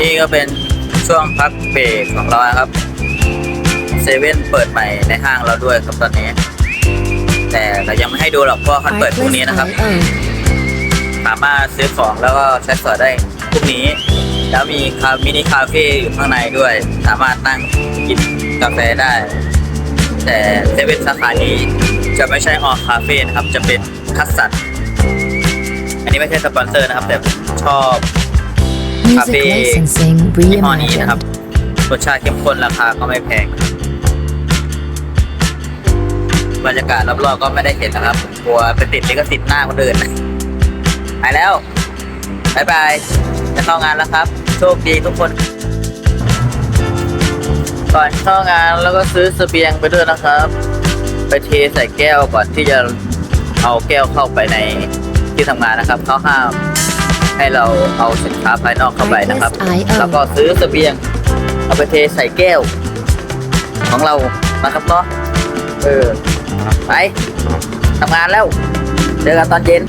นี่ก็เป็นช่วงพักเบรกของเรานะครับเซเว่นเปิดใหม่ในห้างเราด้วยครับตอนนี้ แต่เรายังไม่ให้ดูหรอกเพราะว่าเขาเปิดพรุ่งนี้นะครับ สามารถซื้อของแล้วก็ใช้สอยได้พรุ่งนี้ แล้วมีคามินิคาเฟ่อยู่ข้างในด้วย สามารถนั่งกินกาแฟได้ แต่เซเว่นสาขานี้จะไม่ใช่ออคาเฟ่นะครับ จะเป็นคัสสัตอันนี้ไม่ใช่สปอนเซอร์นะครับ แต่ชอบ Music Copy. licensing ยี่ห้อนี้นะครับ reimagined. รสชาติเข้มข้นราคาก็ไม่แพง บรรยากาศรอบๆก็ไม่ได้เห็นนะครับกลัวไปติดลิขสิทธิ์หน้าคนอื่นไปแล้วบายบายจะเข้างานแล้วครับ โชคดีทุกคน ก่อนเข้างานแล้วก็ซื้อเสบียงไปด้วยนะครับ ไปเทใส่แก้วก่อนที่จะเอาแก้วเข้าไปในที่ทำงานนะครับเขาห้าม ให้เราเอาสินค้าภายนอกเข้าไปนะครับ ISIO แล้วก็ซื้อเสบียงเอาไปเทใส่แก้ว ของเรานะครับเนาะเออไปทำงานแล้ว เจอกันตอนเย็น